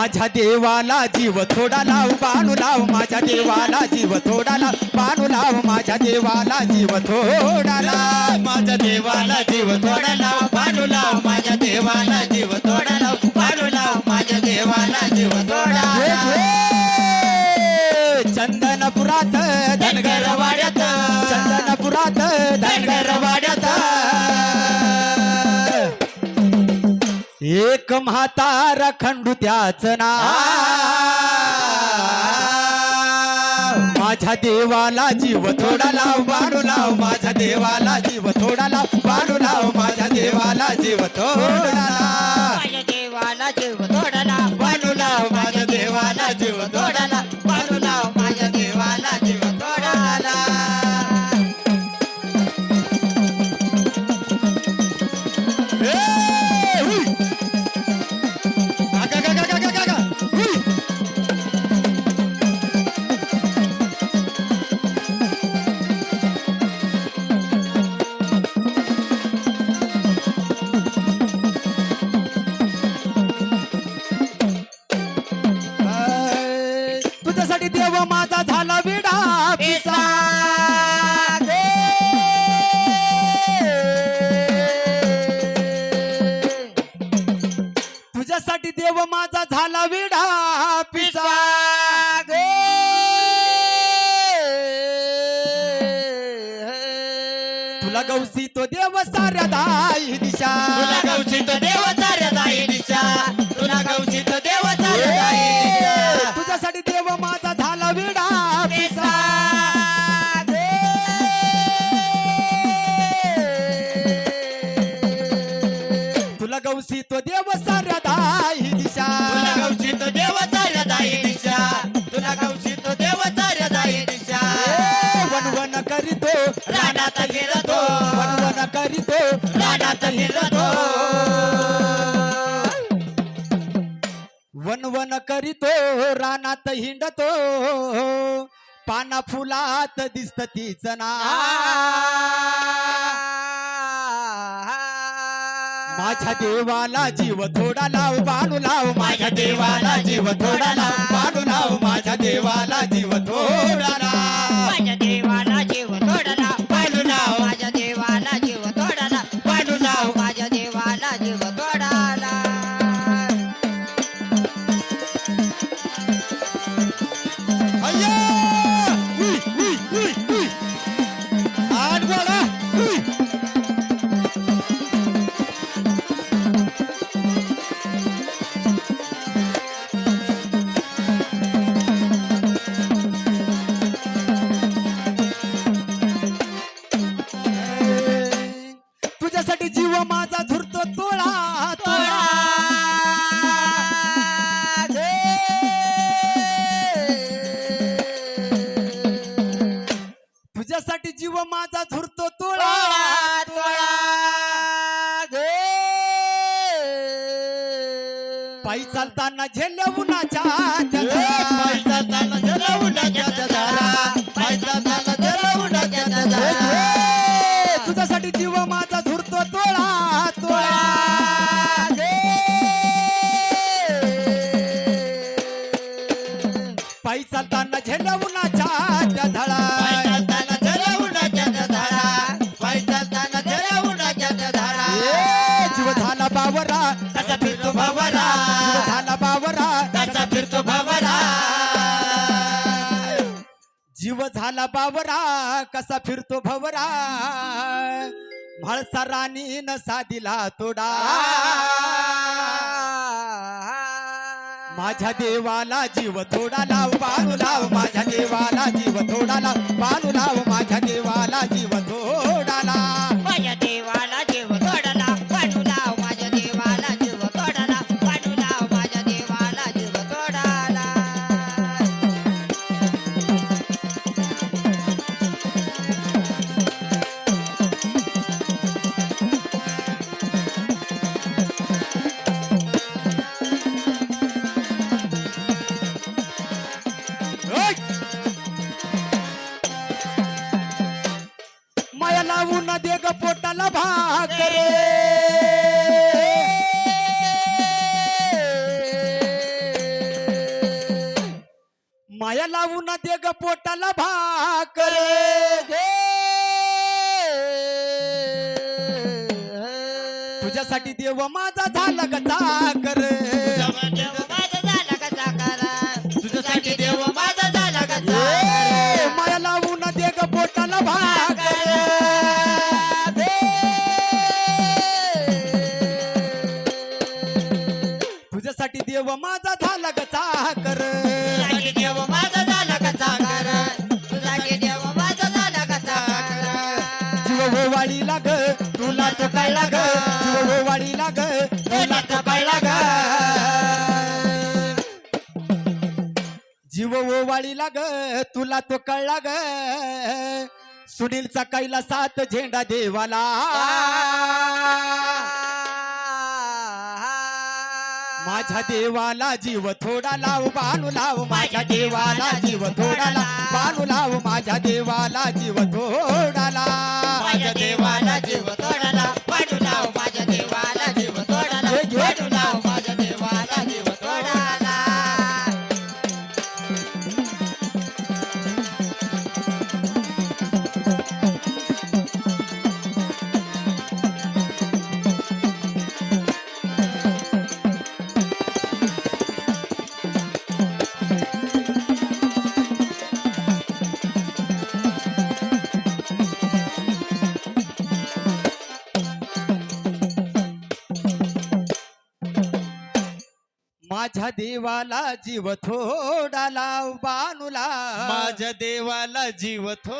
माझ्या देवाला जीव थोडा लाव बाणू लाव माझ्या देवाला जीव थोडा लाव बाणू लाव माझ्या देवाला जीव थोडा लाव. माझ्या देवाला जीव थोडा लाव. लाव म्हातारा खंडू त्याच नाव. माझ्या देवाला जीव थोडा लाव मारू लाव. माझ्या देवाला तुझ्यासाठी देव माझा झाला विडा पिसा. तुझ्यासाठी देव माझा झाला विडा पिसा. तुला गौसी तो देव साऱ्या दाई दिशा. तुला तो देव गौसी तो देव साऱ्या दाई दिशा. तुला गवशीत देव ताऱ्यादाई दिशा. तुला गवशीत देव ताऱ्यादाई दिशा. One one करीतो. रानात हिरतो वन वन करीतो. रानात हिरतो वन वन करीतो. रानात हिंडतो. पाना फुलात दिसत तीच ना माझ्या देवाला जीव थोडा लाव बाणू लाव माझ्या देवाला जीव थोडा लाव बाणू लाव माझ्या देवाला जीव पायी चालताना झेल्या उन्हाच्या पाय चालताना जरा उन्हाच्या जीव झाला बावरा कसा फिरतो भवरा. म्हाळसा राणी नसा दिला तोडा. माझ्या देवाला जीव थोडा लाव बाणू लाव माझ्या देवाला जीव थोडा लाव बाणू लाव माझ्या देवाला जीव माया लावून दे ग पोटाला भाकर. तुझ्यासाठी देव माझा झाला ग चाकर. तुझ्यासाठी देव माझा झाला का ए, माया लावून दे ग पोटाला भाकर. तुझ्यासाठी देव माझा झाला ग चाकर. तुला तो ग जीव ओवाळी लाग तुला ग जीव ओवाळी लाग तुला तो कळला ग सुनीलचा कैला सात झेंडा देवाला. माझ्या देवाला जीव थोडा लाव बाणू लाव माझ्या देवाला जीव थोडा लाव. बाणू लाव माझ्या देवाला जीव थोडा लाव. माझ्या देवाला जीव थोडा लाव. माझ्या देवाला जीव थोडा लाव बानुला माझ्या देवाला जीव थो